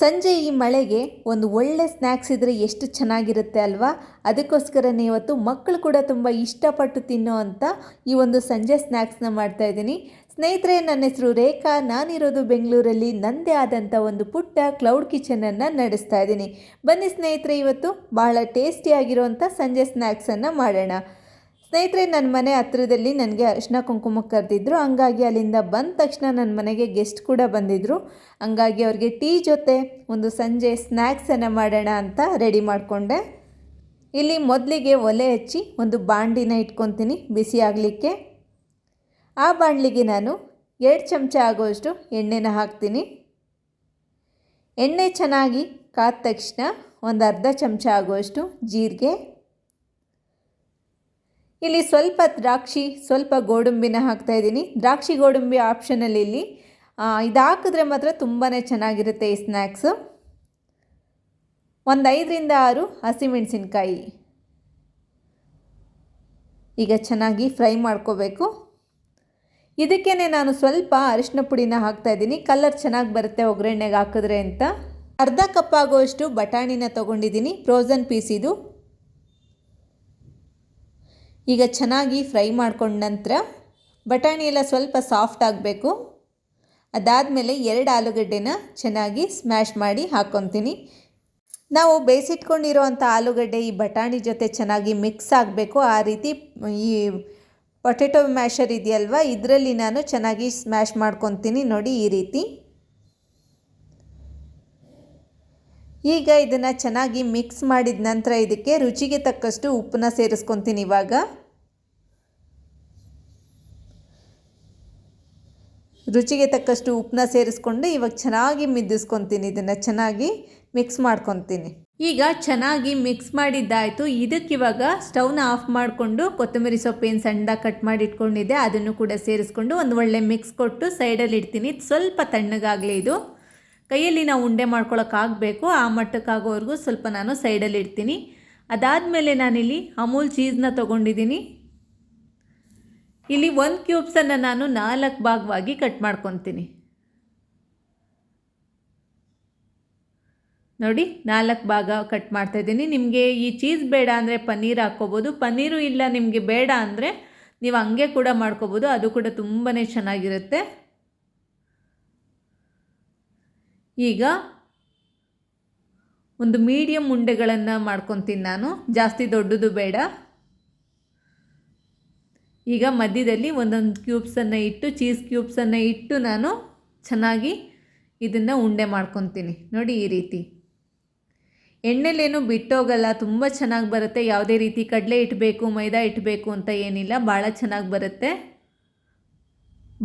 ಸಂಜೆ ಈ ಮಳೆಗೆ ಒಂದು ಒಳ್ಳೆ ಸ್ನ್ಯಾಕ್ಸ್ ಇದ್ದರೆ ಎಷ್ಟು ಚೆನ್ನಾಗಿರುತ್ತೆ ಅಲ್ವಾ? ಅದಕ್ಕೋಸ್ಕರನೇ ಇವತ್ತು ಮಕ್ಕಳು ಕೂಡ ತುಂಬ ಇಷ್ಟಪಟ್ಟು ತಿನ್ನೋ ಅಂತ ಈ ಒಂದು ಸಂಜೆ ಸ್ನ್ಯಾಕ್ಸ್ನ ಮಾಡ್ತಾಯಿದ್ದೀನಿ ಸ್ನೇಹಿತರೆ, ನನ್ನ ಹೆಸರು ರೇಖಾ. ನಾನಿರೋದು ಬೆಂಗಳೂರಲ್ಲಿ. ನನ್ನದೇ ಆದಂಥ ಒಂದು ಪುಟ್ಟ ಕ್ಲೌಡ್ ಕಿಚನನ್ನು ನಡೆಸ್ತಾ ಇದ್ದೀನಿ. ಬನ್ನಿ ಸ್ನೇಹಿತರೆ, ಇವತ್ತು ಬಹಳ ಟೇಸ್ಟಿಯಾಗಿರುವಂಥ ಸಂಜೆ ಸ್ನ್ಯಾಕ್ಸನ್ನು ಮಾಡೋಣ. ಸ್ನೇಹಿತರೆ ನನ್ನ ಮನೆ ಹತ್ರದಲ್ಲಿ ನನಗೆ ಅರಿಶಿನ ಕುಂಕುಮ ಕರೆದಿದ್ರು. ಹಂಗಾಗಿ ಅಲ್ಲಿಂದ ಬಂದ ತಕ್ಷಣ ನನ್ನ ಮನೆಗೆ ಗೆಸ್ಟ್ ಕೂಡ ಬಂದಿದ್ದರು ಹಂಗಾಗಿ ಅವ್ರಿಗೆ ಟೀ ಜೊತೆ ಒಂದು ಸಂಜೆ ಸ್ನ್ಯಾಕ್ಸನ್ನು ಮಾಡೋಣ ಅಂತ ರೆಡಿ ಮಾಡಿಕೊಂಡೆ. ಇಲ್ಲಿ ಮೊದಲಿಗೆ ಒಲೆ ಹಚ್ಚಿ ಒಂದು ಬಾಂಡಿನ ಇಟ್ಕೊತೀನಿ ಬಿಸಿ ಆಗಲಿಕ್ಕೆ. ಆ ಬಾಣಲಿಗೆ ನಾನು ಎರಡು ಚಮಚ ಆಗೋಷ್ಟು ಎಣ್ಣೆನ ಹಾಕ್ತೀನಿ. ಎಣ್ಣೆ ಚೆನ್ನಾಗಿ ಕಾದ ತಕ್ಷಣ ಒಂದು ಅರ್ಧ ಚಮಚ ಆಗುವಷ್ಟು ಜೀರಿಗೆ. ಇಲ್ಲಿ ಸ್ವಲ್ಪ ದ್ರಾಕ್ಷಿ, ಸ್ವಲ್ಪ ಗೋಡಂಬಿನ ಹಾಕ್ತಾಯಿದ್ದೀನಿ ದ್ರಾಕ್ಷಿ, ಗೋಡಂಬಿ ಆಪ್ಷನಲ್ಲಿ ಇಲ್ಲಿ ಇದು ಹಾಕಿದ್ರೆ ಮಾತ್ರ ತುಂಬಾ ಚೆನ್ನಾಗಿರುತ್ತೆ ಈ ಸ್ನ್ಯಾಕ್ಸು ಒಂದು ಐದರಿಂದ ಆರು ಹಸಿಮೆಣಸಿನ್ಕಾಯಿ ಈಗ ಚೆನ್ನಾಗಿ ಫ್ರೈ ಮಾಡ್ಕೋಬೇಕು. ಇದಕ್ಕೇ ನಾನು ಸ್ವಲ್ಪ ಅರಿಶಿನ ಪುಡಿನ ಹಾಕ್ತಾಯಿದ್ದೀನಿ ಕಲರ್ ಚೆನ್ನಾಗಿ ಬರುತ್ತೆ ಒಗ್ಗರಣೆಗೆ ಹಾಕಿದ್ರೆ ಅಂತ. ಅರ್ಧ ಕಪ್ ಆಗೋಷ್ಟು ಬಟಾಣಿನ ತೊಗೊಂಡಿದ್ದೀನಿ. ಫ್ರೋಝನ್ ಪೀಸ್ ಇದು. ಈಗ ಚೆನ್ನಾಗಿ ಫ್ರೈ ಮಾಡ್ಕೊಂಡ ನಂತರ ಬಟಾಣಿ ಎಲ್ಲ ಸ್ವಲ್ಪ ಸಾಫ್ಟ್ ಆಗಬೇಕು. ಅದಾದಮೇಲೆ ಎರಡು ಆಲೂಗಡ್ಡೆನ ಚೆನ್ನಾಗಿ ಸ್ಮ್ಯಾಶ್ ಮಾಡಿ ಹಾಕ್ಕೊತೀನಿ ನಾವು ಬೇಯಿಸಿಟ್ಕೊಂಡಿರೋವಂಥ ಆಲೂಗಡ್ಡೆ ಈ ಬಟಾಣಿ ಜೊತೆ ಚೆನ್ನಾಗಿ ಮಿಕ್ಸ್ ಆಗಬೇಕು. ಆ ರೀತಿ ಈ ಪೊಟೆಟೊ ಮ್ಯಾಶರ್ ಇದೆಯಲ್ವ? ಇದರಲ್ಲಿ ನಾನು ಚೆನ್ನಾಗಿ ಸ್ಮ್ಯಾಶ್ ಮಾಡ್ಕೊತೀನಿ ನೋಡಿ ಈ ರೀತಿ. ಈಗ ಇದನ್ನು ಚೆನ್ನಾಗಿ ಮಿಕ್ಸ್ ಮಾಡಿದ ನಂತರ ಇದಕ್ಕೆ ರುಚಿಗೆ ತಕ್ಕಷ್ಟು ಉಪ್ಪನ್ನ ಸೇರಿಸ್ಕೊತೀನಿ ಇವಾಗ. ರುಚಿಗೆ ತಕ್ಕಷ್ಟು ಉಪ್ಪನ್ನ ಸೇರಿಸ್ಕೊಂಡು ಇವಾಗ ಚೆನ್ನಾಗಿ ಮಿದ್ದಿಸ್ಕೊತೀನಿ ಇದನ್ನು ಚೆನ್ನಾಗಿ ಮಿಕ್ಸ್ ಮಾಡ್ಕೊತೀನಿ. ಈಗ ಚೆನ್ನಾಗಿ ಮಿಕ್ಸ್ ಮಾಡಿದ್ದಾಯಿತು. ಇದಕ್ಕಿವಾಗ ಸ್ಟವ್ನ ಆಫ್ ಮಾಡಿಕೊಂಡು ಕೊತ್ತಂಬರಿ ಸೊಪ್ಪೇನು ಸಣ್ಣ ಕಟ್ ಮಾಡಿ ಇಟ್ಕೊಂಡಿದ್ದೆ ಅದನ್ನು ಕೂಡ ಸೇರಿಸ್ಕೊಂಡು ಒಂದು ಒಳ್ಳೆ ಮಿಕ್ಸ್ ಕೊಟ್ಟು ಸೈಡಲ್ಲಿ ಇಡ್ತೀನಿ. ಸ್ವಲ್ಪ ತಣ್ಣಗಾಗಲಿ ಇದು. ಕೈಯಲ್ಲಿ ನಾವು ಉಂಡೆ ಮಾಡ್ಕೊಳಕ್ಕಾಗಬೇಕು, ಆ ಮಟ್ಟಕ್ಕಾಗೋವರೆಗೂ ಸ್ವಲ್ಪ ನಾನು ಸೈಡಲ್ಲಿ ಇಡ್ತೀನಿ. ಅದಾದಮೇಲೆ ನಾನಿಲ್ಲಿ ಅಮೂಲ್ ಚೀಸ್ನ ತೊಗೊಂಡಿದ್ದೀನಿ. ಇಲ್ಲಿ ಒಂದು ಕ್ಯೂಬ್ಸನ್ನು ನಾನು ನಾಲ್ಕು ಭಾಗವಾಗಿ ಕಟ್ ಮಾಡ್ಕೊತೀನಿ. ನೋಡಿ, ನಾಲ್ಕು ಭಾಗ ಕಟ್ ಮಾಡ್ತಾಯಿದ್ದೀನಿ ನಿಮಗೆ ಈ ಚೀಸ್ ಬೇಡ ಅಂದರೆ ಪನ್ನೀರ್ ಹಾಕ್ಕೋಬೋದು. ಪನ್ನೀರು ಇಲ್ಲ, ನಿಮಗೆ ಬೇಡ ಅಂದರೆ ನೀವು ಹಂಗೆ ಕೂಡ ಮಾಡ್ಕೋಬೋದು. ಅದು ಕೂಡ ತುಂಬಾ ಚೆನ್ನಾಗಿರುತ್ತೆ. ಈಗ ಒಂದು ಮೀಡಿಯಮ್ ಉಂಡೆಗಳನ್ನು ಮಾಡ್ಕೊತೀನಿ ನಾನು. ಜಾಸ್ತಿ ದೊಡ್ಡದು ಬೇಡ. ಈಗ ಮಧ್ಯದಲ್ಲಿ ಒಂದೊಂದು ಕ್ಯೂಬ್ಸನ್ನು ಇಟ್ಟು ಚೀಸ್ ಕ್ಯೂಬ್ಸನ್ನು ಇಟ್ಟು ನಾನು ಚೆನ್ನಾಗಿ ಇದನ್ನು ಉಂಡೆ ಮಾಡ್ಕೊತೀನಿ. ನೋಡಿ ಈ ರೀತಿ. ಎಣ್ಣೆಲೇನು ಬಿಟ್ಟೋಗಲ್ಲ, ತುಂಬ ಚೆನ್ನಾಗಿ ಬರುತ್ತೆ. ಯಾವುದೇ ರೀತಿ ಕಡಲೆ ಇಟ್ಟಬೇಕು ಮೈದಾ ಇಟ್ಟಬೇಕು ಅಂತ ಏನಿಲ್ಲ, ಭಾಳ ಚೆನ್ನಾಗಿ ಬರುತ್ತೆ.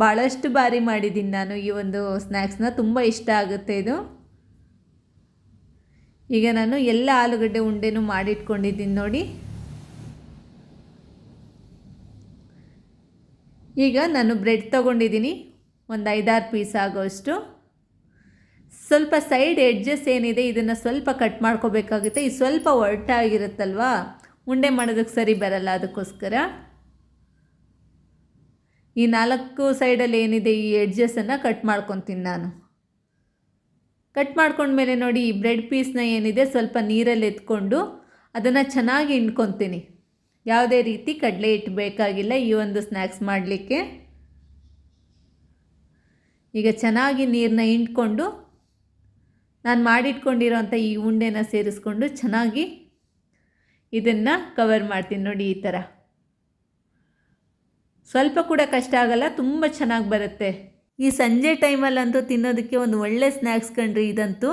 ಭಾಳಷ್ಟು ಬಾರಿ ಮಾಡಿದ್ದೀನಿ ನಾನು ಈ ಒಂದು ಸ್ನ್ಯಾಕ್ಸ್ನ ತುಂಬ ಇಷ್ಟ ಆಗುತ್ತೆ ಇದು. ಈಗ ನಾನು ಎಲ್ಲ ಆಲೂಗಡ್ಡೆ ಉಂಡೆನೂ ಮಾಡಿಟ್ಕೊಂಡಿದ್ದೀನಿ ನೋಡಿ. ಈಗ ನಾನು ಬ್ರೆಡ್ ತೊಗೊಂಡಿದ್ದೀನಿ. ಒಂದು ಐದಾರು ಪೀಸ್ ಆಗೋಷ್ಟು. ಸ್ವಲ್ಪ ಸೈಡ್ ಎಡ್ಜಸ್ ಏನಿದೆ ಇದನ್ನು ಸ್ವಲ್ಪ ಕಟ್ ಮಾಡ್ಕೋಬೇಕಾಗುತ್ತೆ. ಇದು ಸ್ವಲ್ಪ ಒರಟಾಗಿರುತ್ತಲ್ವಾ? ಉಂಡೆ ಮಾಡೋದಕ್ಕೆ ಸರಿ ಬರಲ್ಲ ಅದಕ್ಕೋಸ್ಕರ. ಈ ನಾಲ್ಕು ಸೈಡಲ್ಲಿ ಏನಿದೆ ಈ ಎಡ್ಜಸ್ಸನ್ನು ಕಟ್ ಮಾಡ್ಕೊತೀನಿ ನಾನು. ಕಟ್ ಮಾಡ್ಕೊಂಡ್ಮೇಲೆ ನೋಡಿ ಈ ಬ್ರೆಡ್ ಪೀಸ್ನ ಏನಿದೆ ಸ್ವಲ್ಪ ನೀರಲ್ಲಿ ಎತ್ಕೊಂಡು ಅದನ್ನು ಚೆನ್ನಾಗಿ ಹಿಂಡ್ಕೊತೀನಿ. ಯಾವುದೇ ರೀತಿ ಕಡಲೆ ಹಿಟ್ಟು ಬೇಕಾಗಿಲ್ಲ ಈ ಒಂದು ಸ್ನ್ಯಾಕ್ಸ್ ಮಾಡಲಿಕ್ಕೆ. ಈಗ ಚೆನ್ನಾಗಿ ನೀರನ್ನ ಹಿಂಡ್ಕೊಂಡು ನಾನು ಮಾಡಿಟ್ಕೊಂಡಿರೋಂಥ ಈ ಉಂಡೆನ ಸೇರಿಸ್ಕೊಂಡು ಚೆನ್ನಾಗಿ ಇದನ್ನು ಕವರ್ ಮಾಡ್ತೀನಿ ನೋಡಿ ಈ ಥರ ಸ್ವಲ್ಪ ಕೂಡ ಕಷ್ಟ ಆಗಲ್ಲ, ತುಂಬ ಚೆನ್ನಾಗಿ ಬರುತ್ತೆ. ಈ ಸಂಜೆ ಟೈಮಲ್ಲಂತೂ ತಿನ್ನೋದಕ್ಕೆ ಒಂದು ಒಳ್ಳೆ ಸ್ನ್ಯಾಕ್ಸ್ ಕಂಡ್ರಿ ಇದಂತೂ.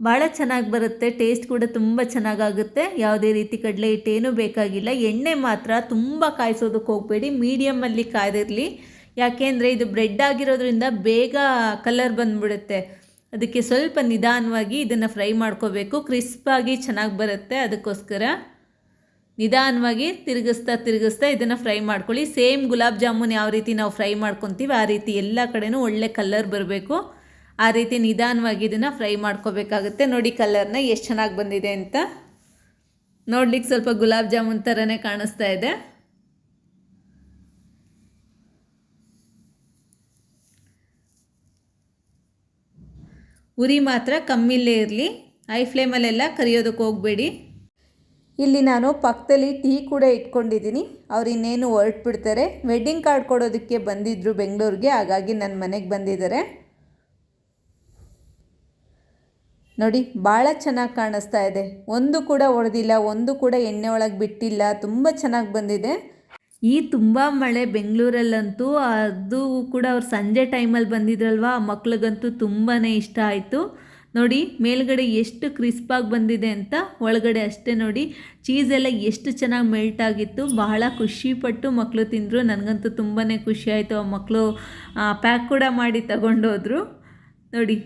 ಭಾಳ ಚೆನ್ನಾಗಿ ಬರುತ್ತೆ, ಟೇಸ್ಟ್ ಕೂಡ ತುಂಬ ಚೆನ್ನಾಗಾಗುತ್ತೆ ಯಾವುದೇ ರೀತಿ ಕಡಲೆ ಹಿಟ್ಟೇನೂ ಬೇಕಾಗಿಲ್ಲ. ಎಣ್ಣೆ ಮಾತ್ರ ತುಂಬ ಕಾಯಿಸೋದಕ್ಕೆ ಹೋಗಬೇಡಿ ಮೀಡಿಯಮಲ್ಲಿ ಕಾಯ್ದಿರಲಿ. ಯಾಕೆಂದರೆ ಇದು ಬ್ರೆಡ್ ಆಗಿರೋದ್ರಿಂದ ಬೇಗ ಕಲರ್ ಬಂದುಬಿಡುತ್ತೆ. ಅದಕ್ಕೆ ಸ್ವಲ್ಪ ನಿಧಾನವಾಗಿ ಇದನ್ನು ಫ್ರೈ ಮಾಡ್ಕೋಬೇಕು. ಕ್ರಿಸ್ಪಾಗಿ ಚೆನ್ನಾಗಿ ಬರುತ್ತೆ ಅದಕ್ಕೋಸ್ಕರ. ನಿಧಾನವಾಗಿ ತಿರುಗಿಸ್ತಾ ತಿರುಗಿಸ್ತಾ ಇದನ್ನು ಫ್ರೈ ಮಾಡ್ಕೊಳ್ಳಿ. ಸೇಮ್ ಗುಲಾಬ್ ಜಾಮೂನ್ ಯಾವ ರೀತಿ ನಾವು ಫ್ರೈ ಮಾಡ್ಕೊತೀವಿ ಆ ರೀತಿ ಎಲ್ಲ ಕಡೆನೂ ಒಳ್ಳೆ ಕಲರ್ ಬರಬೇಕು. ಆ ರೀತಿ ನಿಧಾನವಾಗಿ ಇದನ್ನು ಫ್ರೈ ಮಾಡ್ಕೋಬೇಕಾಗುತ್ತೆ. ನೋಡಿ ಕಲರ್ನ ಎಷ್ಟು ಚೆನ್ನಾಗಿ ಬಂದಿದೆ ಅಂತ. ನೋಡ್ಲಿಕ್ಕೆ ಸ್ವಲ್ಪ ಗುಲಾಬ್ ಜಾಮೂನ್ ಥರನೇ ಕಾಣಿಸ್ತಾ ಇದೆ. ಉರಿ ಮಾತ್ರ ಕಮ್ಮಿಲೇ ಇರಲಿ. ಐ ಫ್ಲೇಮಲ್ಲೆಲ್ಲ ಕರಿಯೋದಕ್ಕೆ ಹೋಗಬೇಡಿ. ಇಲ್ಲಿ ನಾನು ಪಕ್ಕದಲ್ಲಿ ಟೀ ಕೂಡ ಇಟ್ಕೊಂಡಿದ್ದೀನಿ. ಅವ್ರು ಇನ್ನೇನು ಹೊರಟ್ಬಿಡ್ತಾರೆ. ವೆಡ್ಡಿಂಗ್ ಕಾರ್ಡ್ ಕೊಡೋದಕ್ಕೆ ಬಂದಿದ್ದರು ಬೆಂಗಳೂರಿಗೆ, ಹಾಗಾಗಿ ನನ್ನ ಮನೆಗೆ ಬಂದಿದ್ದಾರೆ. ನೋಡಿ ಭಾಳ ಚೆನ್ನಾಗಿ ಕಾಣಿಸ್ತಾ ಇದೆ. ಒಂದು ಕೂಡ ಹೊಡೆದಿಲ್ಲ ಒಂದು ಕೂಡ ಎಣ್ಣೆ ಒಳಗೆ ಬಿಟ್ಟಿಲ್ಲ. ತುಂಬ ಚೆನ್ನಾಗಿ ಬಂದಿದೆ. ಈ ತುಂಬ ಮಳೆ ಬೆಂಗಳೂರಲ್ಲಂತೂ, ಅದು ಕೂಡ ಅವ್ರು ಸಂಜೆ ಟೈಮಲ್ಲಿ ಬಂದಿದ್ರಲ್ವ? ಆ ಮಕ್ಳಿಗಂತೂ ತುಂಬಾ ಇಷ್ಟ ಆಯಿತು. ನೋಡಿ, ಮೇಲ್ಗಡೆ ಎಷ್ಟು ಕ್ರಿಸ್ಪಾಗಿ ಬಂದಿದೆ ಅಂತ ಒಳಗಡೆ ಅಷ್ಟೇ ನೋಡಿ. ಚೀಸೆಲ್ಲ ಎಷ್ಟು ಚೆನ್ನಾಗಿ ಮೆಲ್ಟ್ ಆಗಿತ್ತು. ಬಹಳ ಖುಷಿಪಟ್ಟು ಮಕ್ಕಳು ತಿಂದರು. ನನಗಂತೂ ತುಂಬಾ ಖುಷಿ ಆಯಿತು. ಆ ಮಕ್ಕಳು ಪ್ಯಾಕ್ ಕೂಡ ಮಾಡಿ ತಗೊಂಡೋದ್ರು. ನೋಡಿ,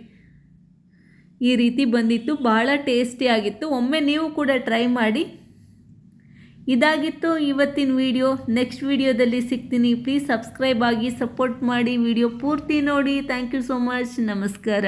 ಈ ರೀತಿ ಬಂದಿತ್ತು. ಬಹಳ ಟೇಸ್ಟಿ ಆಗಿತ್ತು. ಒಮ್ಮೆ ನೀವು ಕೂಡ ಟ್ರೈ ಮಾಡಿ. ಇದಾಗಿತ್ತು ಇವತ್ತಿನ ವಿಡಿಯೋ. ನೆಕ್ಸ್ಟ್ ವಿಡಿಯೋದಲ್ಲಿ ಸಿಗ್ತೀನಿ. ಪ್ಲೀಸ್ ಸಬ್ಸ್ಕ್ರೈಬ್ ಆಗಿ ಸಪೋರ್ಟ್ ಮಾಡಿ. ವಿಡಿಯೋ ಪೂರ್ತಿ ನೋಡಿ. Thank you so much. ನಮಸ್ಕಾರ.